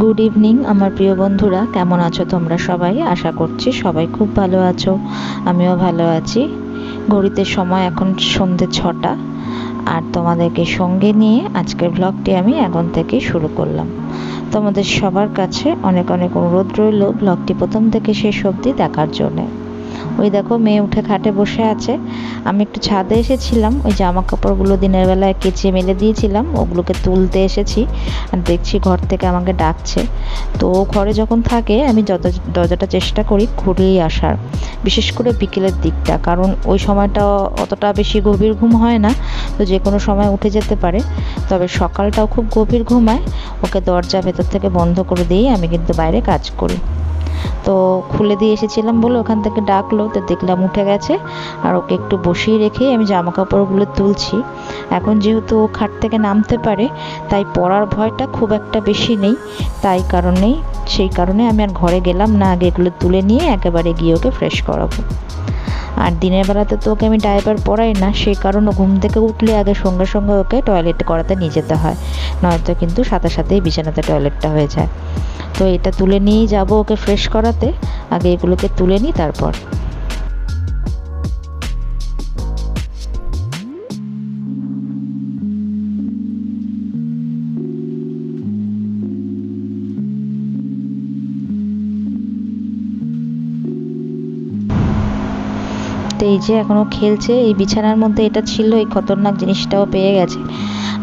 Good evening আমার প্রিয় বন্ধুরা। কেমন আছো তোমরা সবাই? আশা করছি সবাই খুব ভালো আছো। আমিও ভালো আছি। ঘড়িতে সময় এখন সন্ধে ছটা। আর তোমাদেরকে সঙ্গে নিয়ে আজকের ব্লগটি আমি এখন থেকে শুরু করলাম। তোমাদের সবার কাছে অনেক অনেক অনুরোধ রইল ব্লগটি প্রথম থেকে শেষ অবধি দেখার জন্যে। ওই দেখো মেয়ে উঠে খাটে বসে আছে। আমি একটু ছাদে এসেছিলাম, ওই জামা কাপড়গুলো দিনের বেলায় কেচে মেলে দিয়েছিলাম, ওগুলোকে তুলতে এসেছি আর দেখছি ঘর থেকে আমাকে ডাকছে। তো ঘরে যখন থাকে, আমি যত দরজাটা চেষ্টা করি ঘুরেই আসার, বিশেষ করে বিকেলের দিকটা, কারণ ওই সময়টা অতটা বেশি গভীর ঘুম হয় না, তো যে কোনো সময় উঠে যেতে পারে। তবে সকালটাও খুব গভীর ঘুমায় ওকে দরজা ভেতর থেকে বন্ধ করে দিয়েই আমি কিন্তু বাইরে কাজ করি। তো খুলে দিয়ে এসেছিলাম বলে ওখান থেকে ডাকলো, তো দেখলাম উঠে গেছে। আর ওকে একটু বসিয়ে রেখেই আমি জামা কাপড়গুলো তুলছি। এখন যেহেতু ও খাট থেকে নামতে পারে, তাই পড়ার ভয়টা খুব একটা বেশি নেই। তাই কারণেই, সেই কারণে আমি আর ঘরে গেলাম না, আগে এগুলো তুলে নিয়ে একেবারে গিয়ে ওকে ফ্রেশ করাবো। আর দিনের বেলাতে তো ওকে আমি ডাইপার পরাই না সেই কারণে ঘুম থেকে উঠলে আগে সঙ্গে সঙ্গে ওকে টয়লেট করাতে নিয়ে যেতে হয়। নয়তো কিন্তু সাথে সাথেই বিছানাতে টয়লেটটা হয়ে যায়। তো এটা তুলে নিয়েই যাব ওকে ফ্রেশ করাতে। আগে এগুলোকে তুলে নিই তারপর তো এই যে এখনও খেলছে, এই বিছানার মধ্যে এটা ছিল, এই খতরনাক জিনিসটাও পেয়ে গেছে।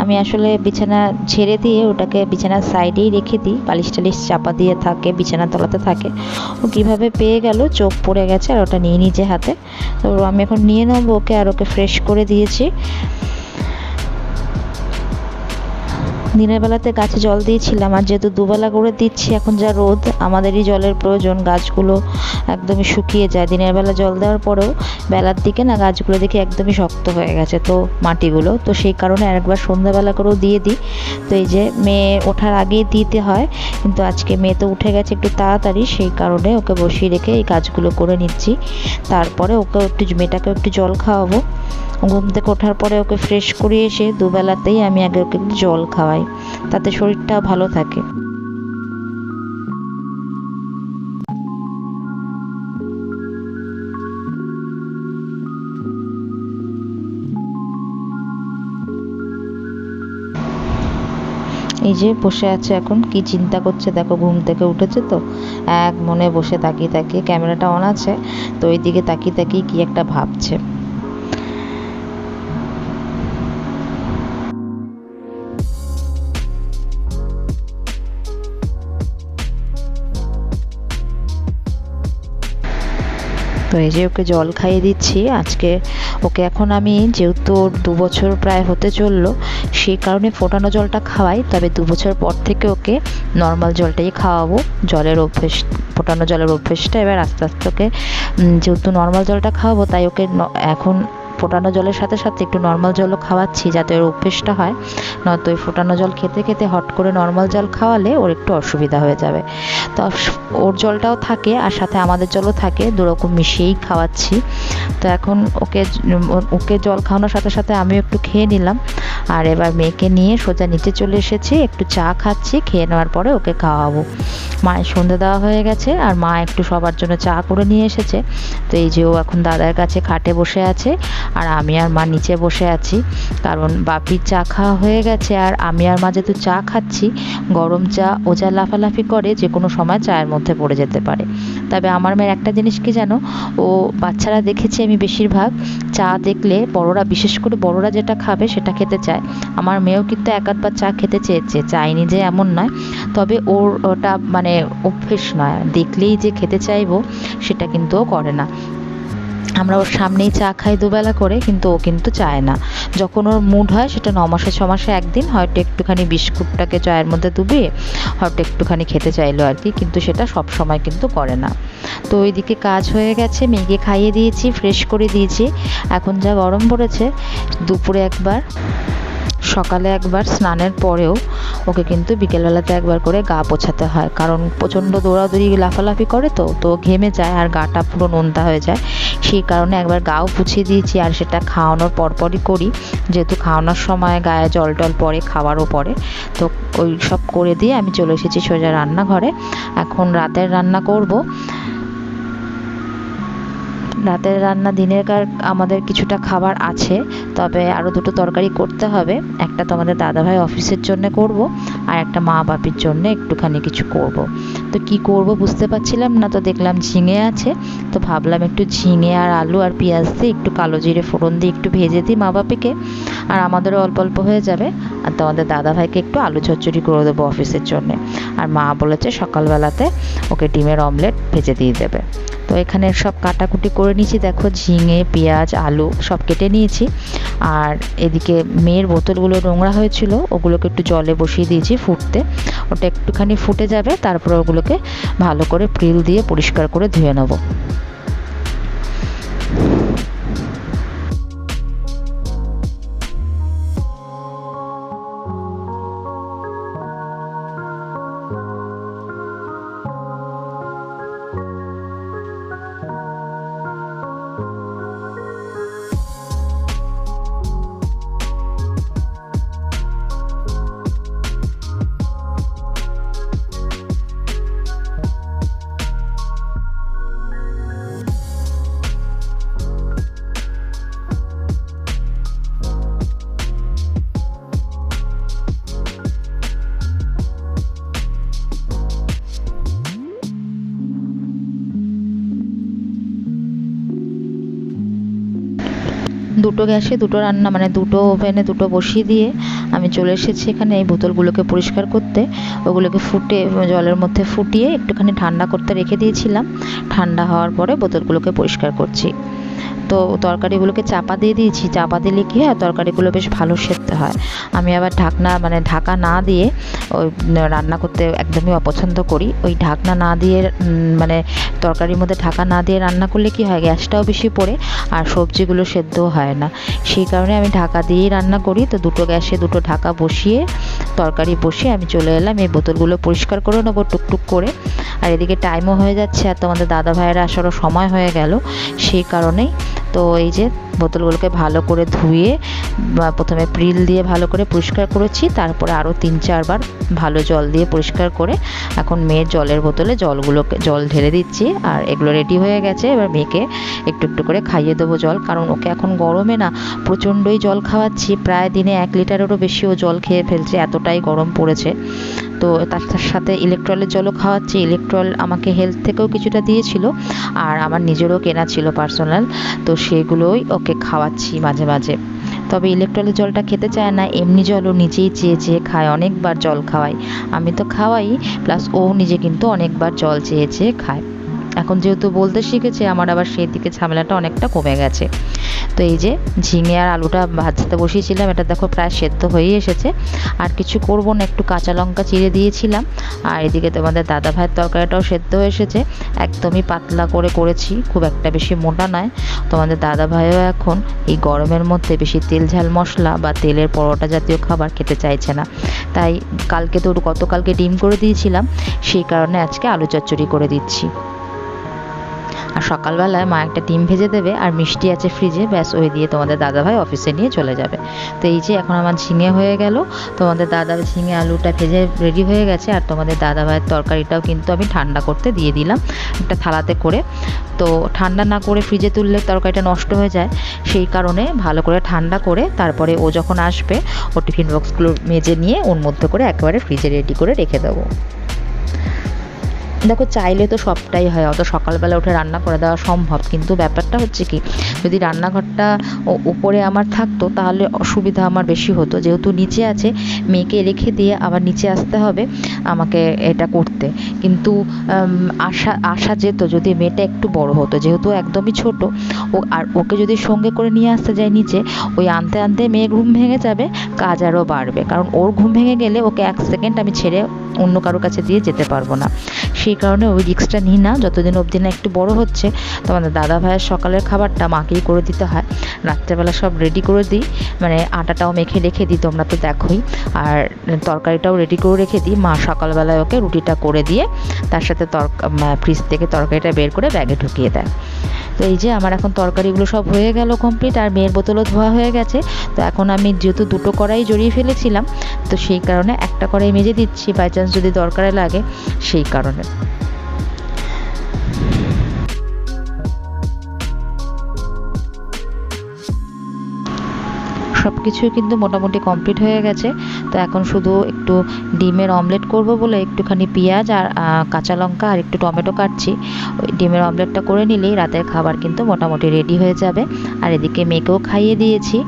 আমি আসলে বিছানা ছেড়ে দিয়ে ওটাকে বিছানার সাইডেই রেখে দিই বালিশ টালিশ চাপা দিয়ে থাকে বিছানা তলাতে থাকে। ও কীভাবে পেয়ে গেল, চোখ পড়ে গেছে আর ওটা নিয়ে নিজে হাতে। তো আমি এখন নিয়ে নেব ওকে আর ওকে ফ্রেশ করে দিয়েছি। দিনের বেলাতে গাছে জল দিয়েছিলাম আর যেহেতু দুবেলা করে দিচ্ছি, এখন যা রোদ, আমাদেরই জলের প্রয়োজন। গাছগুলো একদমই শুকিয়ে যায়। দিনের বেলা জল দেওয়ার পরেও বেলার দিকে না গাছগুলো দেখে একদমই শক্ত হয়ে গেছে, তো মাটিগুলো। তো সেই কারণে আরেকবার সন্ধ্যাবেলা করেও দিয়ে দিই। তো এই যে মেয়ে ওঠার আগেই দিতে হয়, কিন্তু আজকে মেয়ে তো উঠে গেছে একটু তাড়াতাড়ি, সেই কারণে ওকে বসিয়ে রেখে এই কাজগুলো করে নিচ্ছি। তারপরে ওকে একটু মেয়েটাকে একটু জল খাওয়াবো। ঘুম থেকে ওঠার পরে ওকে ফ্রেশ করে এসে দুবেলাতেই আমি আগে ওকে জল খাওয়াই। তাতে শরীরটা ভালো থাকে। এই যে বসে আছে এখন, কি চিন্তা করছে? দেখো, ঘুম থেকে উঠেছে তো। এক মনে বসে তাকিয়ে তাকিয়ে ক্যামেরাটা অন আছে, তো ওই দিকে তাকিয়ে তাকিয়ে কি একটা ভাবছে। তো এই যে ওকে জল খাইয়ে দিচ্ছি, আজকে ওকে এখন আমি যেহেতু দু বছর প্রায় হতে চলল, সেই কারণে ফোটানো জলটা খাওয়াই, তবে দু বছর পর থেকে ওকে নর্মাল জলটাই খাওয়াবো। জলের অভ্যেস, ফোটানো জলের অভ্যেসটা এবার আস্তে আস্তে ওকে যেহেতু নর্মাল জলটা খাওয়াবো, তাই ওকে এখন ফোটানো জলের সাথে সাথে একটু নর্মাল জলও খাওয়াচ্ছি যাতে ওর অভ্যেসটা হয়। নয়তো ওই ফোটানো জল খেতে খেতে হট করে নর্মাল জল খাওয়ালে ওর একটু অসুবিধা হয়ে যাবে। তো ওর জলটাও থাকে আর সাথে আমাদের জলও থাকে, দুরকম মিশিয়েই খাওয়াচ্ছি। তো এখন ওকে ওকে জল খাওয়ানোর সাথে সাথে আমিও একটু খেয়ে নিলাম। আর এবার মেয়েকে নিয়ে সোজা নিচে চলে এসেছি, একটু চা খাচ্ছি, খেয়ে নেওয়ার পরে ওকে খাওয়াবো। মায়ের সন্ধে দেওয়া হয়ে গেছে আর মা একটু সবার জন্য চা করে নিয়ে এসেছে। তো এই যে ও এখন দাদার কাছে খাটে বসে আছে আর আমি আর মা নিচে বসে আছি। কারণ বাপির চা খাওয়া হয়ে গেছে আর আমি আর মা যেহেতু চা খাচ্ছি, গরম চা ও যা লাফালাফি করে যে কোনো সময় চায়ের মধ্যে পড়ে যেতে পারে। তবে আমার মেয়ের একটা জিনিস কি জানো? ও বাচ্চারা দেখেছি আমি বেশিরভাগ চা দেখলে বড়রা, বিশেষ করে বড়রা যেটা খাবে সেটা খেতে চায়। আমার মেয়েও কিন্তু এক আধবার চা খেতে চেয়েছে চাইনি যে এমন নয়। তবে ওর ওটা মানে অভ্যেস নয়। দেখলেই যে খেতে চাইব সেটা কিন্তু ও করে না। আমরা ওর সামনেই চা খাই দুবেলা করে, কিন্তু ও কিন্তু চায় না। যখন ওর মুড হয়, সেটা ন মাসে একদিন, হয়তো একটুখানি বিস্কুটটাকে চায়ের মধ্যে ডুবিয়ে, হয়তো একটুখানি খেতে চাইলো আর কি, কিন্তু সেটা সব সময় কিন্তু করে না। তো ওইদিকে কাজ হয়ে গেছে, মেয়েকে খাইয়ে দিয়েছি ফ্রেশ করে দিয়েছি। এখন যা গরম পড়েছে, দুপুরে একবার সকালে একবার স্নানের পরেও ওকে কিন্তু বিকেলবেলাতে একবার করে গা পোছাতে হয়। কারণ প্রচণ্ড দৌড়াদৌড়ি লাফালাফি করে তো তো ঘেমে যায় আর গাটা পুরো নোনতা হয়ে যায়। সেই কারণে একবার গাও পুছিয়ে দিয়েছি আর সেটা খাওয়ানোর পরপরই করি। যেহেতু খাওয়ানোর সময় গায়ে জল টল পরে খাবারও পরে তো ওই সব করে দিয়ে আমি চলে এসেছি সোজা রান্নাঘরে। এখন রাতের রান্না করব। রাতের রান্না, দিনের কার আমাদের কিছুটা খাবার আছে, তবে আরও দুটো তরকারি করতে হবে। একটা তো আমাদের দাদাভাই অফিসের জন্য করব, আর একটা মা বাপির জন্য একটুখানি কিছু করব। তো কি করব বুঝতে পারছিলাম না, তো দেখলাম ঝিঙে আছে। তো ভাবলাম একটু ঝিঙে আর আলু আর পেঁয়াজ দিয়ে একটু কালো জিরে ফোড়ন দিয়ে একটু ভেজে দিই মা বাপিকে। আর আমাদেরও অল্প অল্প হয়ে যাবে। আর তোমাদের দাদাভাইকে একটু আলু চচ্চড়ি করে দেবো অফিসের জন্যে। আর মা বলেছে সকালবেলাতে ওকে ডিমের অমলেট ভেজে দিয়ে দেবে। তো এখানে সব কাটাকুটি করে নিয়েছি। দেখো ঝিঙে, পেঁয়াজ, আলু সব কেটে নিয়েছি। আর এদিকে মেয়ের বোতলগুলো নোংরা হয়েছিল, ওগুলোকে একটু জলে বসিয়ে দিয়েছি ফুটতে। ওটা একটুখানি ফুটে যাবে, তারপর ওগুলোকে ভালো করে প্রিল দিয়ে পরিষ্কার করে ধুয়ে নেব। দুটো গ্যাসে, দুটো রান্না মানে দুটো ওভেনে দুটো বসিয়ে দিয়ে আমি চলে এসেছি এখানে এই বোতলগুলোকে পরিষ্কার করতে। ওগুলোকে ফুটে, জলের মধ্যে ফুটিয়ে একটুখানি ঠান্ডা করতে রেখে দিয়েছিলাম। ঠান্ডা হওয়ার পরে বোতলগুলোকে পরিষ্কার করছি। তো তরকারিগুলোকে চাপা দিয়ে দিয়েছি। চাপা দিলে কী হয়? তরকারিগুলো বেশ ভালো সেদ্ধ হয়। আমি আবার ঢাকনা মানে ঢাকা না দিয়ে ওই রান্না করতে একদমই অপছন্দ করি। ওই ঢাকনা না দিয়ে মানে তরকারির মধ্যে ঢাকা না দিয়ে রান্না করলে কি হয়? গ্যাসটাও বেশি পড়ে আর সবজিগুলো সেদ্ধও হয় না। সেই কারণে আমি ঢাকা দিয়েই রান্না করি। তো দুটো গ্যাসে দুটো ঢাকা বসিয়ে, তরকারি বসিয়ে আমি চলে এলাম। এই বোতলগুলো পরিষ্কার করে নেব টুকটুক করে। আর এদিকে টাইমও হয়ে যাচ্ছে। আর তোমাদের দাদা ভাইয়েরা আসারও সময় হয়ে গেল। সেই কারণেই তো এই যে বোতলগুলোকে ভালো করে ধুয়ে প্রথমে প্রিল দিয়ে ভালো করে পরিষ্কার করেছি, তারপরে আরও তিন চারবার ভালো জল দিয়ে পরিষ্কার করে এখন মেয়ের জলের বোতলে জলগুলোকে, জল ঢেলে দিচ্ছি আর এগুলো রেডি হয়ে গেছে। এবার মেয়েকে একটু একটু করে খাইয়ে দেবো জল, কারণ ওকে এখন গরমে না প্রচণ্ডই জল খাওয়াচ্ছি। প্রায় দিনে এক লিটারেরও বেশি ও জল খেয়ে ফেলছে, এতটাই গরম পড়েছে। তো তার সাথে ইলেকট্রলের জলও খাওয়াচ্ছি। ইলেকট্রল আমাকে হেলথ থেকেও কিছুটা দিয়েছিল আর আমার নিজেরও কেনা ছিল পার্সোনাল তো সেগুলোই ওকে খাওয়াচ্ছি মাঝে মাঝে। তবে ইলেকট্রলের জলটা খেতে চায় না, এমনি জলও নিজেই চেয়ে চেয়ে খায়, অনেকবার জল খাওয়াই। আমি তো খাওয়াই প্লাস ও নিজে কিন্তু অনেকবার জল চেয়ে চেয়ে খায়। এখন যেহেতু বলতে শিখেছে, আমার আবার সেই দিকে ঝামেলাটা অনেকটা কমে গেছে। তো এই যে ঝিঙে আর আলুটা ভাজতে বসিয়েছিলাম, এটা দেখো প্রায় সেদ্ধ হয়েই এসেছে। আর কিছু করব না, একটু কাঁচা লঙ্কা চিড়ে দিয়েছিলাম। আর এদিকে তোমাদের দাদা ভাইয়ের তরকারিটাও সেদ্ধ হয়ে এসেছে। একদমই পাতলা করে করেছি, খুব একটা বেশি মোটা নয়। তোমাদের দাদা ভাইও এখন এই গরমের মধ্যে বেশি তেল ঝাল মশলা বা তেলের পরোটা জাতীয় খাবার খেতে চাইছে না। তাই কালকে তো গতকালকে ডিম করে দিয়েছিলাম, সেই কারণে আজকে আলু চচ্চড়ি করে দিচ্ছি। আর সকালবেলায় মা একটা ডিম ভেজে দেবে আর মিষ্টি আছে ফ্রিজে ব্যাস ওই দিয়ে তোমাদের দাদাভাই অফিসে নিয়ে চলে যাবে। তো এই যে এখন আমার ঝিঙে হয়ে গেল, তোমাদের দাদা ঝিঙে আলুটা ভেজে রেডি হয়ে গেছে আর তোমাদের দাদাভাইয়ের তরকারিটাও কিন্তু আমি ঠান্ডা করতে দিয়ে দিলাম একটা থালাতে করে। তো ঠান্ডা না করে ফ্রিজে তুললে তরকারিটা নষ্ট হয়ে যায়, সেই কারণে ভালো করে ঠান্ডা করে তারপরে ও যখন আসবে, ও টিফিন বক্সগুলো মেজে নিয়ে ওর মধ্যে করে একেবারে ফ্রিজে রেডি করে রেখে দেবো। দেখো, চাইলে তো সবটাই হয়। অত সকালবেলা উঠে রান্না করে দেওয়া সম্ভব। কিন্তু ব্যাপারটা হচ্ছে কি, যদি রান্নাঘরটা উপরে আমার থাকতো, তাহলে অসুবিধা আমার বেশি হতো। যেহেতু নিচে আছে, মেয়েকে রেখে দিয়ে আবার নিচে আসতে হবে, আমাকে এটা করতে। কিন্তু আশা আশা যেত যদি মেয়েটা একটু বড় হতো। যেহেতু একদমই ছোট, ও আর ওকে যদি সঙ্গে করে নিয়ে আসতে যায় নিচে, ওই আনতে আনতে মেয়ে ঘুম ভেঙে যাবে, কাজ আরও বাড়বে। কারণ ওর ঘুম ভেঙে গেলে ওকে এক সেকেন্ড আমি ছেড়ে অন্য কারোর কাছে দিয়ে যেতে পারব না। সেই কারণে ওই রিক্সটা নিই না। যতদিন অবধি না একটু বড় হচ্ছে, তো আমাদের দাদা ভাইয়ের সকালের খাবারটা মাকেই করে দিতে হয়। রাত্রেবেলা সব রেডি করে দিই। মানে আটাটাও মেখে রেখে দিই, তোমরা তো দেখোই। আর তরকারিটাও রেডি করে রেখে দিই। মা সকালবেলায় ওকে রুটিটা করে দিয়ে, তার সাথে তরকা ফ্রিজ থেকে তরকারিটা বের করে ব্যাগে ঢুকিয়ে দেয়। তো এই যে আমার এখন তরকারিগুলো সব হয়ে গেল কমপ্লিট আর মেয়ের বোতলও ধোয়া হয়ে গেছে। তো এখন আমি যেহেতু দুটো কড়াই জড়িয়ে ফেলেছিলাম, তো সেই কারণে একটা কড়াই মেজে দিচ্ছি বাই চান্স যদি দরকারে লাগে, সেই কারণে। কিছুই কিন্তু মোটামুটি কমপ্লিট হয়ে গেছে। তো এখন শুধু একটু ডিমের অমলেট করব বলে একটুখানি পেঁয়াজ আর কাঁচা লঙ্কা আর একটু টমেটো কাটছি। ওই ডিমের অমলেটটা করে নিলেই রাতের খাবার কিন্তু মোটামুটি রেডি হয়ে যাবে। আর এদিকে মেয়েকেও খাইয়ে দিয়েছি।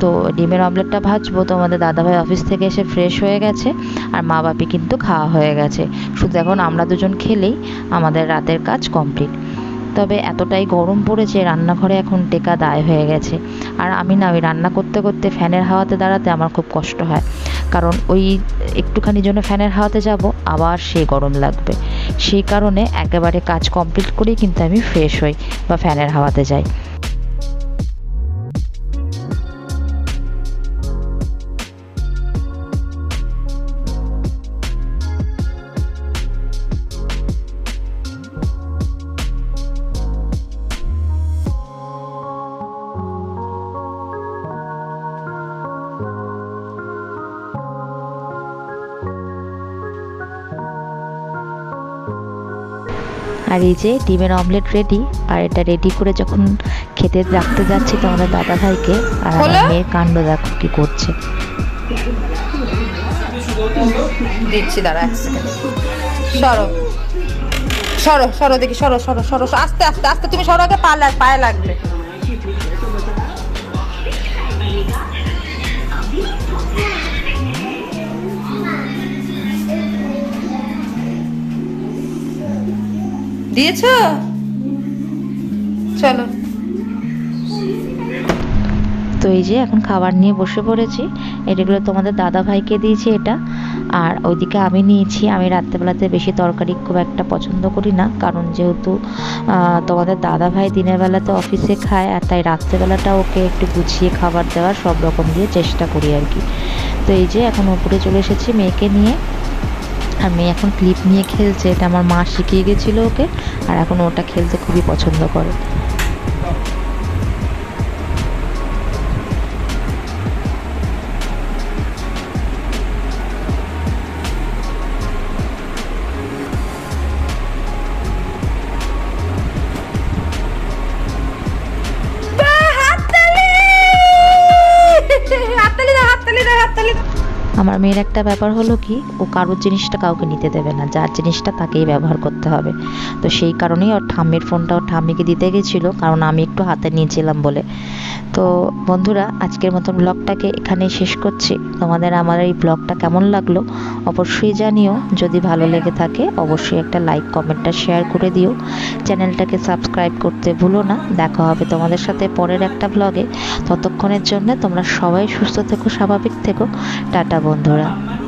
তো ডিমের অমলেটটা ভাজবো। তো আমাদের দাদাভাই অফিস থেকে এসে ফ্রেশ হয়ে গেছে। আর মা বাপি কিন্তু খাওয়া হয়ে গেছে। শুধু এখন আমরা দুজন খেলেই আমাদের রাতের কাজ কমপ্লিট তবে এতটাই গরম পড়েছে, রান্নাঘরে এখন টেকা দায় হয়ে গেছে। আর আমি না, ওই রান্না করতে করতে ফ্যানের হাওয়াতে দাঁড়াতে আমার খুব কষ্ট হয়। কারণ ওই একটুখানি জন্য ফ্যানের হাওয়াতে যাব, আবার সেই গরম লাগবে। সেই কারণে একেবারে কাজ কমপ্লিট করেই কিন্তু আমি ফ্রেশ হই বা ফ্যানের হাওয়াতে যাই। আর এই যে ডিমের অমলেট রেডি আর এটা রেডি করে যখন খেতে রাখতে যাচ্ছি তোমাদের দাদা ভাইকে আর আমার? মেয়ের কাণ্ড দেখো কি করছে দিচ্ছি দাঁড়া এক সেকেন্ড সরো সরো সরো দেখি সরো সরো সরো সরো। আস্তে আস্তে আস্তে তুমি সরো আগে পা পায়ে লাগবে দিয়েছ? চলো। তো এই যে এখন খাবার নিয়ে বসে পড়েছি। এটাগুলো তোমাদের দাদা ভাইকে দিয়েছি এটা। আর ওইদিকে আমি নিয়েছি। আমি রাত্রেবেলাতে বেশি তরকারি খুব একটা পছন্দ করি না। কারণ যেহেতু তোমাদের দাদা ভাই দিনের বেলাতে অফিসে খায় আর তাই রাত্রেবেলাটা ওকে একটু গুছিয়ে খাবার দেওয়ার সব রকম দিয়ে চেষ্টা করি আর কি। তো এই যে এখন ওপরে চলে এসেছি মেয়েকে নিয়ে। আর মেয়ে এখন ক্লিপ নিয়ে খেলছে। এটা আমার মা শিখিয়ে গেছিল ওকে। আর এখন ওটা খেলতে খুবই পছন্দ করে। মেয়ের একটা ব্যাপার হলো কি, ও কারোর জিনিসটা কাউকে নিতে দেবে না, যার জিনিসটা তাকেই ব্যবহার করতে হবে। তো সেই কারণেই ওর ঠাম্মির ফোনটা ওর ঠাম্মিকে দিতে গেছিল, কারণ আমি একটু হাতে নিয়েছিলাম বলে। তো বন্ধুরা, আজকের মতো ব্লগটাকে এখানেই শেষ করছি। তোমাদের আমার এই ব্লগটা কেমন লাগল অবশ্যই জানিও। যদি ভালো লেগে থাকে, অবশ্যই একটা লাইক কমেন্টটা শেয়ার করে দিও। চ্যানেলটাকে সাবস্ক্রাইব করতে ভুলো না। দেখা হবে তোমাদের সাথে পরের একটা ব্লগে ততক্ষণের জন্য তোমরা সবাই সুস্থ থেকো, স্বাভাবিক থেকো। টাটা বন্ধুরা। Ajá.